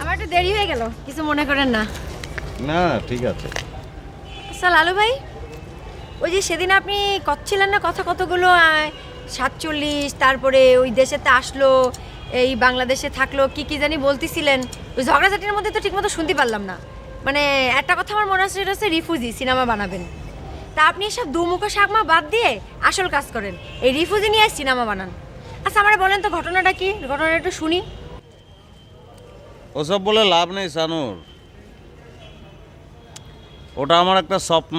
আমার একটু দেরি হয়ে গেল কিছু মনে করেন না। না ঠিক আছে। আচ্ছা লালু ভাই ওই যে সেদিন আপনি করছিলেন না কথা কতগুলো সাতচল্লিশ তারপরে ওই দেশেতে আসলো এই বাংলাদেশে থাকল কি কি জানি বলতেছিলেন। ওই ঝগড়াঝাটির মধ্যে তো ঠিকমতো শুনতে পারলাম না। মানে একটা কথা আমার মনে হচ্ছে সেটা হচ্ছে রিফুজি সিনেমা বানাবেন। তা আপনি এসব দুমুখো শাকমা বাদ দিয়ে আসল কাজ করেন। এই রিফুজি নিয়ে সিনেমা বানান। আচ্ছা আমার বলেন তো ঘটনাটা কি? ঘটনাটা একটু শুনি। ওসব বলে লাভ নেই সানুর। ওটা আমার একটা স্বপ্ন।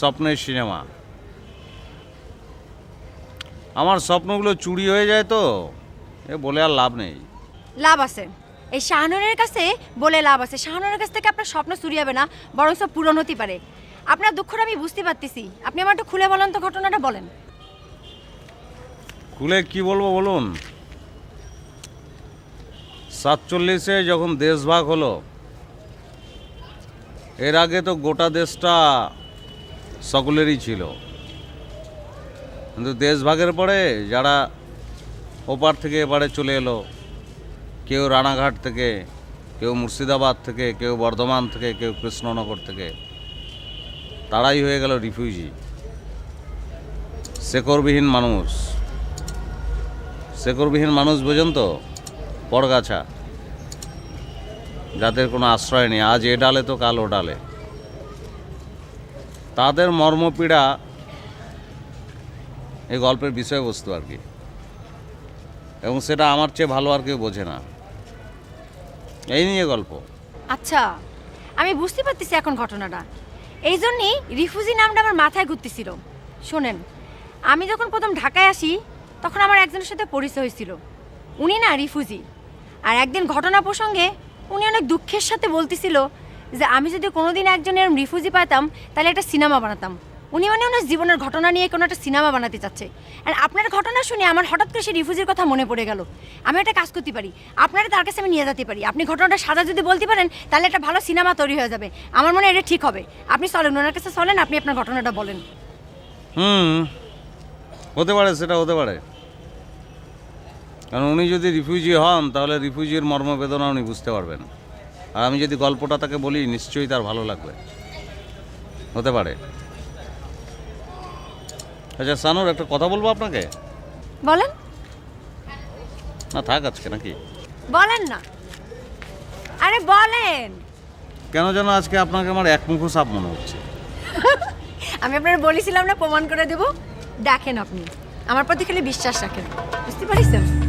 স্বপ্নের সিনেমা। আমার স্বপ্নগুলো চুরি হয়ে যায় তো এ বলে আর লাভ নেই। লাভ আছে। এই শাহানুরের কাছে বলে লাভ আছে। শাহানুরের কাছ থেকে আপনার স্বপ্ন চুরি হবে না বরং সব পূরণ হতে পারে। আপনার দুঃখটা আমি বুঝতে পারতেছি। আপনি আমার একটু খুলে বলেন তো ঘটনাটা বলেন। খুলে কি বলব বলুন? সাতচল্লিশে যখন দেশভাগ হলো, এর আগে তো গোটা দেশটা সকলেরই ছিল। কিন্তু দেশভাগের পরে যারা ওপার থেকে এপারে চলে এলো, কেউ রানাঘাট থেকে, কেউ মুর্শিদাবাদ থেকে, কেউ বর্ধমান থেকে, কেউ কৃষ্ণনগর থেকে, তারাই হয়ে গেল রিফিউজি। শেকরবিহীন মানুষ। শেকরবিহীন মানুষ বোঝেন তো পরগাছা। যাদের কোনো আশ্রয় নেই, আজ এ ডালে তো কাল ডালে। তাদের মর্মপীড়া এই গল্পের বিষয়বস্তু আর কি। এবং সেটা আমার চেয়ে ভালো আর কেউ বোঝে না। এই নিয়ে গল্প। আচ্ছা আমি বুঝতে পারতেছি এখন ঘটনাটা। এই জন্যই রিফুজি নামটা আমার মাথায় ঘুরতেছিল। শোনেন, আমি যখন প্রথম ঢাকায় আসি, তখন আমার একজনের সাথে পরিচয় হয়েছিল। উনি না রিফুজি। আর একদিন ঘটনা প্রসঙ্গে উনি অনেক দুঃখের সাথে বলতেছিল যে আমি যদি কোনোদিন একজন একজনের রিফুজি পাইতাম, তাহলে একটা সিনেমা বানাতাম। উনি মানে ওনার জীবনের ঘটনা নিয়ে কোনো একটা সিনেমা বানাতে চাচ্ছে। আর আপনার ঘটনা শুনে আমার হঠাৎ করে সেই রিফুজির কথা মনে পড়ে গেল। আমি একটা কাজ করতে পারি। আপনারা তার কাছে আমি নিয়ে যেতে পারি। আপনি ঘটনাটা সাজা যদি বলতে পারেন, তাহলে একটা ভালো সিনেমা তৈরি হয়ে যাবে। আমার মনে এটা ঠিক হবে। আপনি চলেন, ওনার কাছে চলেন, আপনি আপনার ঘটনাটা বলেন। হুম। হতে পারে, সেটা হতে পারে। কারণ উনি যদি রিফিউজি হন তাহলে রিফিউজির মর্মবেদনা উনি বুঝতে পারবেন। আর আমি যদি গল্পটা তাকে বলি নিশ্চয়ই তার ভালো লাগবে। হতে পারে। আচ্ছা সানুর একটা কথা বলব আপনাকে? বলেন। না থাক আজকে নাকি। বলেন না। আরে বলেন। কেন যেন আজকে আপনাকে আমার একমুখো সাপ মনে হচ্ছে। আমি আপনার বলেছিলাম না প্রমাণ করে দেব। দেখেন আপনি আমার প্রতি খালি বিশ্বাস রাখেন। বুঝতে পারিছেন